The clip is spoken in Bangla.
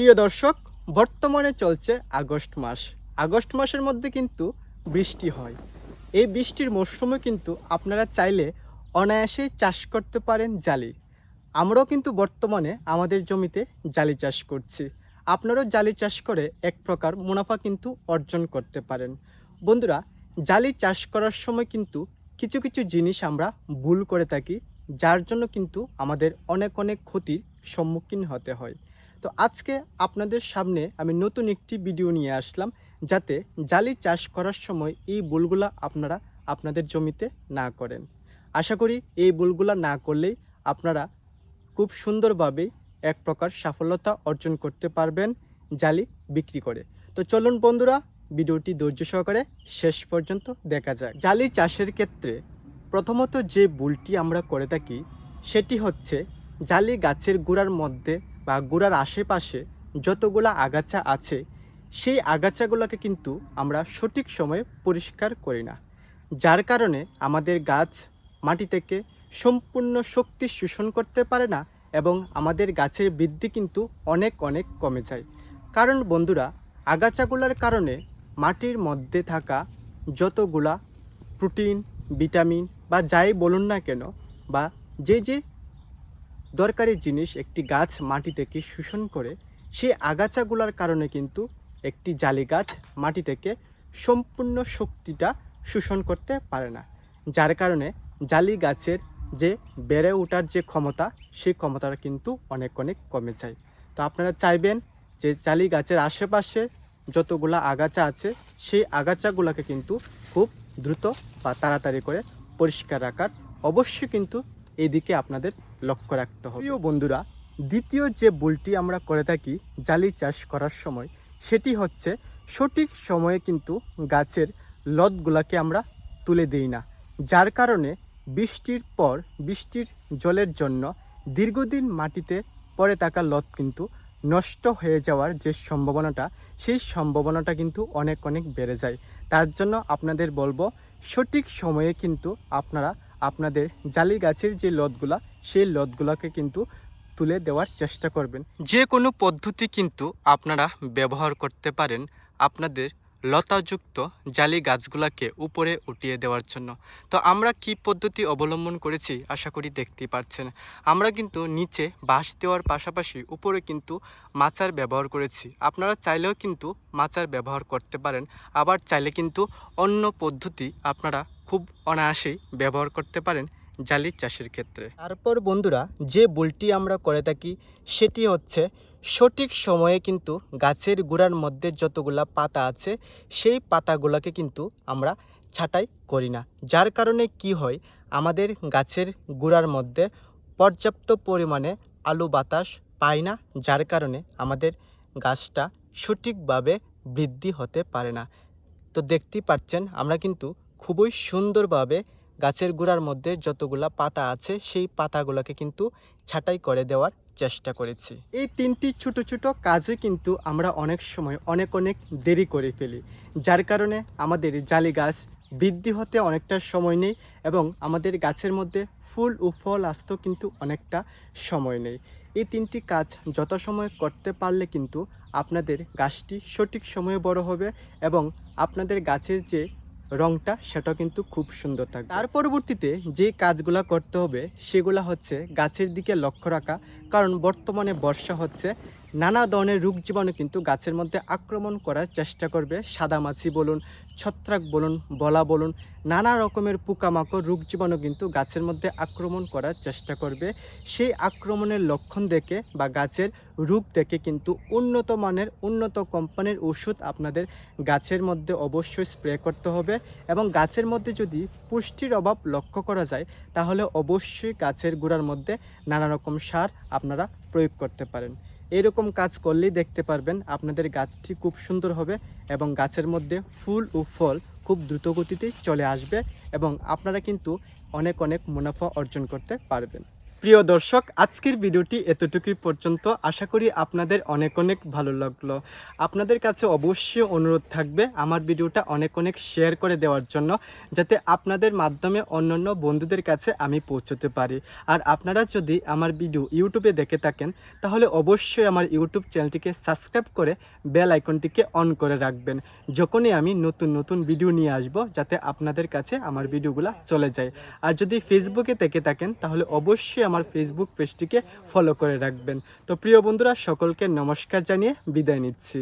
প্রিয় দর্শক, বর্তমানে চলছে আগস্ট মাস। আগস্ট মাসের মধ্যে কিন্তু বৃষ্টি হয়। এই বৃষ্টির মরশুমে কিন্তু আপনারা চাইলে অনায়াসেই চাষ করতে পারেন জালি। আমরাও কিন্তু বর্তমানে আমাদের জমিতে জালি চাষ করছি। আপনারাও জালি চাষ করে এক প্রকার মুনাফা কিন্তু অর্জন করতে পারেন। বন্ধুরা, জালি চাষ করার সময় কিন্তু কিছু কিছু জিনিস আমরা ভুল করে থাকি, যার জন্য কিন্তু আমাদের অনেক অনেক ক্ষতির সম্মুখীন হতে হয়। তো আজকে আপনাদের সামনে আমি নতুন একটি ভিডিও নিয়ে আসলাম যাতে জালি চাষ করার সময় এই ভুলগুলা আপনারা আপনাদের জমিতে না করেন। আশা করি এই ভুলগুলা না করলেই আপনারা খুব সুন্দরভাবে এক প্রকার সাফল্যতা অর্জন করতে পারবেন জালি বিক্রি করে। তো চলুন বন্ধুরা, ভিডিওটি ধৈর্য সহকারে শেষ পর্যন্ত দেখা যায় জালি চাষের ক্ষেত্রে প্রথমত যে বুলটি আমরা করে থাকি, সেটি হচ্ছে জালি গাছের গোড়ার মধ্যে বা গোড়ার আশেপাশে যতগুলা আগাছা আছে, সেই আগাছাগুলোকে কিন্তু আমরা সঠিক সময়ে পরিষ্কার করি না। যার কারণে আমাদের গাছ মাটি থেকে সম্পূর্ণ শক্তি শোষণ করতে পারে না এবং আমাদের গাছের বৃদ্ধি কিন্তু অনেক অনেক কমে যায়। কারণ বন্ধুরা, আগাছাগুলোর কারণে মাটির মধ্যে থাকা যতগুলা প্রোটিন, ভিটামিন বা যাই বলুন না কেন বা যে যে দরকারি জিনিস একটি গাছ মাটি থেকে শোষণ করে সেই আগাছাগুলোর কারণে কিন্তু একটি জালি গাছ মাটি থেকে সম্পূর্ণ শক্তিটা শোষণ করতে পারে না। যার কারণে জালি গাছের যে বেড়ে ওঠার যে ক্ষমতা, সেই ক্ষমতাটা কিন্তু অনেক অনেক কমে যায়। তো আপনারা চাইবেন যে জালি গাছের আশেপাশে যতগুলা আগাছা আছে, সেই আগাছাগুলোকে কিন্তু খুব দ্রুত বা তাড়াতাড়ি করে পরিষ্কার রাখার। অবশ্যই কিন্তু এদিকে আপনাদের লক্ষ্য রাখতে হবে। প্রিয় বন্ধুরা, দ্বিতীয় যে ভুলটি আমরা করে থাকি জালি চাষ করার সময়, সেটি হচ্ছে সঠিক সময়ে কিন্তু গাছের লতগুলাকে আমরা তুলে দিই না, যার কারণে বৃষ্টির পর বৃষ্টির জলের জন্য দীর্ঘদিন মাটিতে পড়ে থাকা লত কিন্তু নষ্ট হয়ে যাওয়ার যে সম্ভাবনাটা, সেই সম্ভাবনাটা কিন্তু অনেক অনেক বেড়ে যায়। তার জন্য আপনাদের বলব, সঠিক সময়ে কিন্তু আপনারা আপনাদের জালি গাছের যে লতগুলা সেই লতগুলাকে কিন্তু তুলে দেওয়ার চেষ্টা করবেন। যে কোনো পদ্ধতি কিন্তু আপনারা ব্যবহার করতে পারেন আপনাদের লতাযুক্ত জালি গাছগুলাকে উপরে উঠিয়ে দেওয়ার জন্য। তো আমরা কি পদ্ধতি অবলম্বন করেছি আশা করি দেখতেই পাচ্ছেন আমরা কিন্তু নিচে বাঁশ দেওয়ার পাশাপাশি উপরে কিন্তু মাচার ব্যবহার করেছি। আপনারা চাইলেও কিন্তু মাচার ব্যবহার করতে পারেন। আবার চাইলে কিন্তু অন্য পদ্ধতি আপনারা খুব অনায়াসেই ব্যবহার করতে পারেন। জালি চাষের ক্ষেত্রে। তারপর বন্ধুরা, যে ভুলটি আমরা করে থাকি, সেটি হচ্ছে সঠিক সময়ে কিন্তু গাছের গোড়ার মধ্যে যতগুলা পাতা আছে, সেই পাতাগুলোকে কিন্তু আমরা ছাঁটাই করি না। যার কারণে কি হয়, আমাদের গাছের গোড়ার মধ্যে পর্যাপ্ত পরিমাণে আলু বাতাস পায় না, যার কারণে আমাদের গাছটা সঠিকভাবে বৃদ্ধি হতে পারে না। তো দেখতেই পাচ্ছেন, আমরা কিন্তু খুবই সুন্দরভাবে গাছের গোড়ার মধ্যে যতগুলা পাতা আছে, সেই পাতাগুলোকে কিন্তু ছাঁটাই করে দেওয়ার চেষ্টা করেছি। এই তিনটি ছোট ছোট কাজে কিন্তু আমরা অনেক সময় অনেক অনেক দেরি করে ফেলি। যার কারণে আমাদের জালি গাছ বৃদ্ধি হতে অনেকটা সময় নেই এবং আমাদের গাছের মধ্যে ফুল ও ফল আসতেও কিন্তু অনেকটা সময় নেই। এই তিনটি কাজ যথাসময়ে করতে পারলে কিন্তু আপনাদের গাছটি সঠিক সময়ে বড় হবে এবং আপনাদের গাছের যে রংটা সেটা কিন্তু খুব সুন্দর থাকবে। তার পরবর্তীতে যে কাজগুলো করতে হবে, সেগুলা হচ্ছে গাছের দিকে লক্ষ্য রাখা কারণ বর্তমানে বর্ষা হচ্ছে। নানা ধরনের রোগ জীবাণু কিন্তু গাছের মধ্যে আক্রমণ করার চেষ্টা করবে। সাদামাছি বলুন, ছত্রাক বলুন, বলা বলুন, নানা রকমের পোকামাকড় রোগ জীবাণু কিন্তু গাছের মধ্যে আক্রমণ করার চেষ্টা করবে। সেই আক্রমণের লক্ষণ দেখে বা গাছের রোগ দেখে কিন্তু উন্নত মানের, উন্নত কোম্পানির ওষুধ আপনাদের গাছের মধ্যে অবশ্যই স্প্রে করতে হবে এবং গাছের মধ্যে যদি পুষ্টির অভাব লক্ষ্য করা যায়, তাহলে অবশ্যই গাছের গোড়ার মধ্যে নানা রকম সার আপনারা প্রয়োগ করতে পারেন। এরকম কাজ করলেই দেখতে পারবেন আপনাদের গাছটি খুব সুন্দর হবে এবং গাছের মধ্যে ফুল ও ফল খুব দ্রুত গতিতে চলে আসবে এবং আপনারা কিন্তু অনেক অনেক মুনাফা অর্জন করতে পারবেন। প্রিয় দর্শক, আজকের ভিডিওটি এতটুকুই পর্যন্ত। আশা করি আপনাদের অনেক অনেক ভালো লাগল। আপনাদের কাছে অবশ্যই অনুরোধ থাকবে আমার ভিডিওটা অনেক অনেক শেয়ার করে দেওয়ার জন্য, যাতে আপনাদের মাধ্যমে অন্যান্য বন্ধুদের কাছে আমি পৌঁছতে পারি। আর আপনারা যদি আমার ভিডিও ইউটিউবে দেখে থাকেন, তাহলে অবশ্যই আমার ইউটিউব চ্যানেলটিকে সাবস্ক্রাইব করে বেল আইকনটিকে অন করে রাখবেন। যখনই আমি নতুন নতুন ভিডিও নিয়ে আসব, যাতে আপনাদের কাছে আমার ভিডিওগুলো চলে যায়। আর যদি ফেসবুকে দেখে থাকেন, তাহলে অবশ্যই আমার ফেসবুক পেজটিকে ফলো করে রাখবেন। তো প্রিয় বন্ধুরা সকলকে নমস্কার জানিয়ে বিদায় নিচ্ছি।